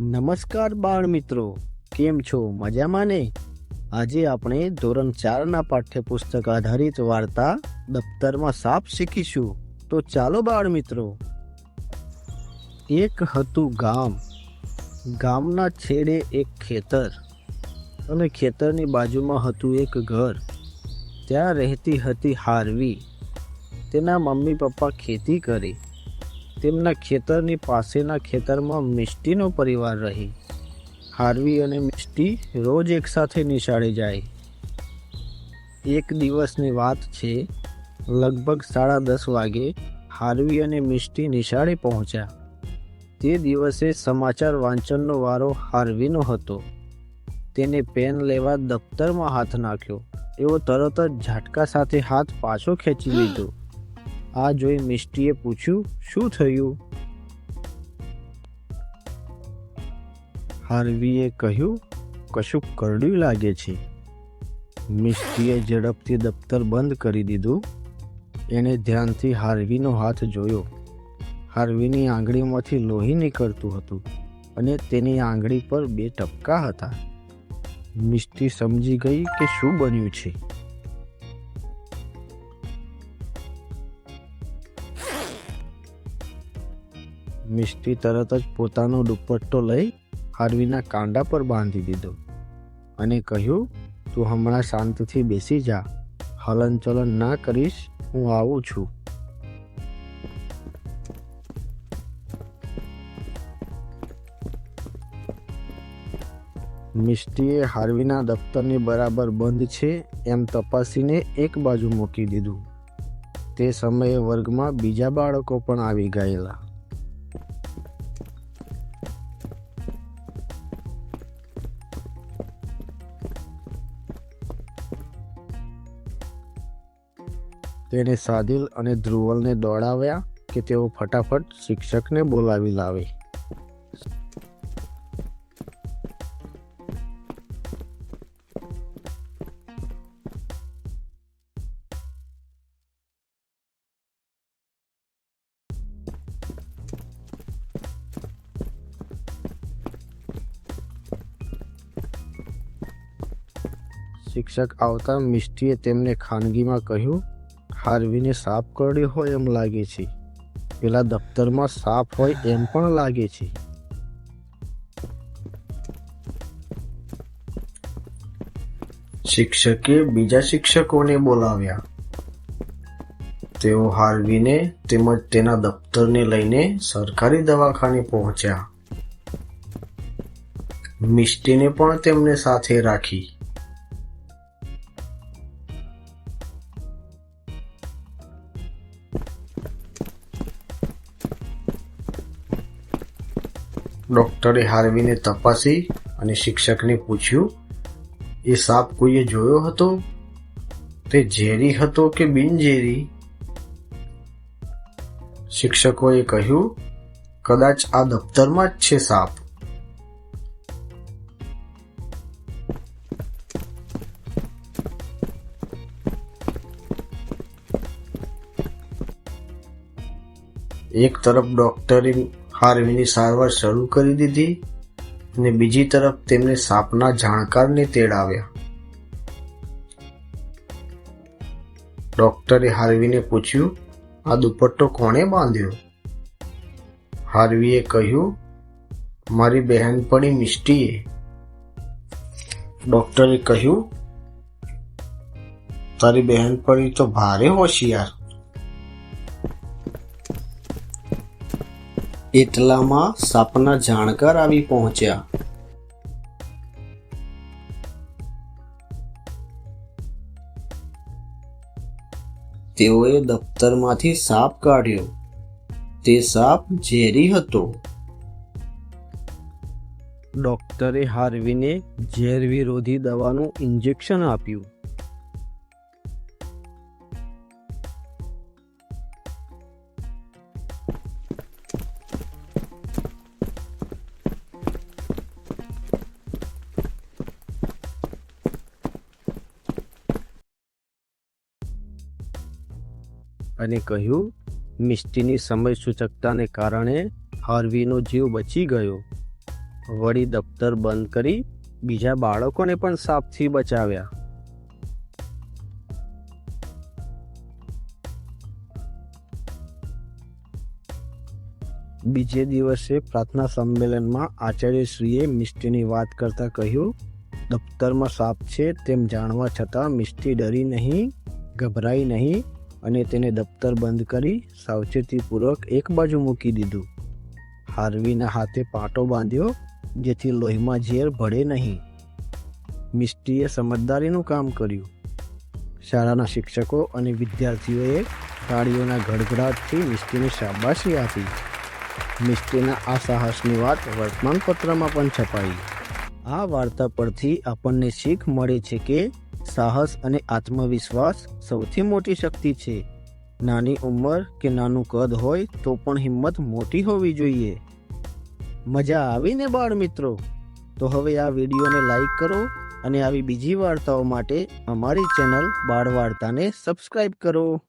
નમસ્કાર બાળ મિત્રો, કેમ છો? મજામાં ને? આજે આપણે ધોરણ ચારના પાઠ્યપુસ્તક આધારિત વાર્તા દફતરમાં સાપ શીખીશું. તો ચાલો બાળ મિત્રો. એક હતું ગામ. ગામના છેડે એક ખેતર અને ખેતરની બાજુમાં હતું એક ઘર. ત્યાં રહેતી હતી હારવી. તેના મમ્મી પપ્પા ખેતી કરે. તેમના ખેતરની પાસેના ખેતરમાં મિષ્ટીનો પરિવાર રહી. હાર્વી અને મિષ્ટી રોજ એકસાથે નિશાળે જાય. એક દિવસની વાત છે, લગભગ સાડા દસ વાગે હાર્વી અને મિષ્ટી નિશાળે પહોંચ્યા. તે દિવસે સમાચાર વાંચનનો વારો હાર્વીનો હતો. તેને પેન લેવા દફતરમાં હાથ નાખ્યો. એવો તરત જ ઝાટકા સાથે હાથ પાછો ખેંચી લીધો. આ જોઈ મિષ્ટીએ પૂછ્યું, શું થયું? હાર્વીએ કહ્યું, કશુંક કરડ્યું લાગે છે. મિષ્ટીએ ઝડપથી દફતર બંધ કરી દીધું. એણે ધ્યાનથી હાર્વીનો હાથ જોયો. હાર્વીની આંગળીમાંથી લોહી નીકળતું હતું અને તેની આંગળી પર બે ટપકા હતા. મિષ્ટી સમજી ગઈ કે શું બન્યું છે. મિષ્ટી તરત જ પોતાનો દુપટ્ટો લઈ હાર્વીના કાંડા પર બાંધી દીધો અને કહ્યું, તું હમણાં શાંતિથી બેસી જા. હલનચલન ના કરીશ, હું આવું છું. મિષ્ટીએ હાર્વીના દફતરની બરાબર બંધ છે એમ તપાસીને એક બાજુ મૂકી દીધું. તે સમયે વર્ગમાં બીજા બાળકો પણ આવી ગયેલા. તેણે સાદિલ અને ધ્રુવલને દોડાવ્યા કે તેઓ ફટાફટ શિક્ષકને બોલાવી લાવે. શિક્ષક આવતા મિસ્ટીએ તેમને ખાનગીમાં કહ્યું હાર્વીને સાપ કરડ્યો હોય એમ લાગે છે. પેલા દફતરમાં સાપ હોય એમ પણ લાગે છે. શિક્ષકે બીજા શિક્ષકોને બોલાવ્યા. તેઓ હાર્વીને તેમજ તેના દફતરને લઈને સરકારી દવાખાને પહોંચ્યા. મિસ્ટીને પણ તેમને સાથે રાખી. ડોક્ટરે હાર્વીને તપાસી અને શિક્ષકને પૂછ્યું, એ સાપ કોઈએ જોયો હતો? તે ઝેરી હતો કે બિનઝેરી? શિક્ષકોએ કહ્યું, કદાચ આ દફતરમાં જ છે સાપ. એક તરફ ડોક્ટરે હાર્વીની સારવાર શરૂ કરી દીધી અને બીજી તરફ તેમને સાપના જાણકારને તેડાવ્યા. ડોક્ટરે હાર્વીને પૂછ્યું, આ દુપટ્ટો કોણે બાંધ્યો? હાર્વીએ કહ્યું, મારી બહેનપણી મિષ્ટીએ. ડોક્ટરે કહ્યું, તારી બહેનપણી તો ભારે હોશિયાર. એટલામાં સાપના જાણકાર આવી પહોંચ્યા. તેઓએ દફતરમાંથી સાપ કાઢ્યો. તે સાપ ઝેરી હતો. ડોક્ટરે હાર્વીને ઝેર વિરોધી દવાનું ઇન્જેક્શન આપ્યું. અને કહ્યું મિસ્ટીની સમય સૂચકતાને કારણે હાર્વીનો જીવ બચી ગયો. વળી દફતર બંધ કરી બીજા બાળકોને પણ સાપથી બચાવ્યા. બીજે દિવસે પ્રાર્થના સંમેલનમાં આચાર્યશ્રીએ મિસ્ટીની વાત કરતા કહ્યું, દફતરમાં સાપ છે તેમ જાણવા છતાં મિસ્ટી ડરી નહીં, ગભરાઈ નહીં અને તેને દફતર બંધ કરી સાવચેતીપૂર્વક એક બાજુ મૂકી દીધું. હાર્વીના હાથે પાટો બાંધ્યો, જેથી લોહીમાં ઝેર ભળે નહીં. મિસ્ટ્રીએ સમજદારીનું કામ કર્યું. શાળાના શિક્ષકો અને વિદ્યાર્થીઓએ તાળીઓના ગડગડાટથી મિષ્ટીને શાબાશી આપી. મિસ્ટ્રીના આ સાહસની વાત વર્તમાનપત્રમાં પણ છપાઈ. આ વાર્તા પરથી આપણને શીખ મળે છે કે સાહસ અને આત્મવિશ્વાસ સૌથી મોટી શક્તિ છે. નાની ઉંમર કે નાનું કદ હોય તો પણ હિંમત મોટી હોવી જોઈએ. મજા આવીને બાળ મિત્રો? તો હવે આ વિડીયોને લાઈક કરો અને આવી બીજી વાર્તાઓ માટે અમારી ચેનલ બાળ વાર્તાને સબસ્ક્રાઈબ કરો.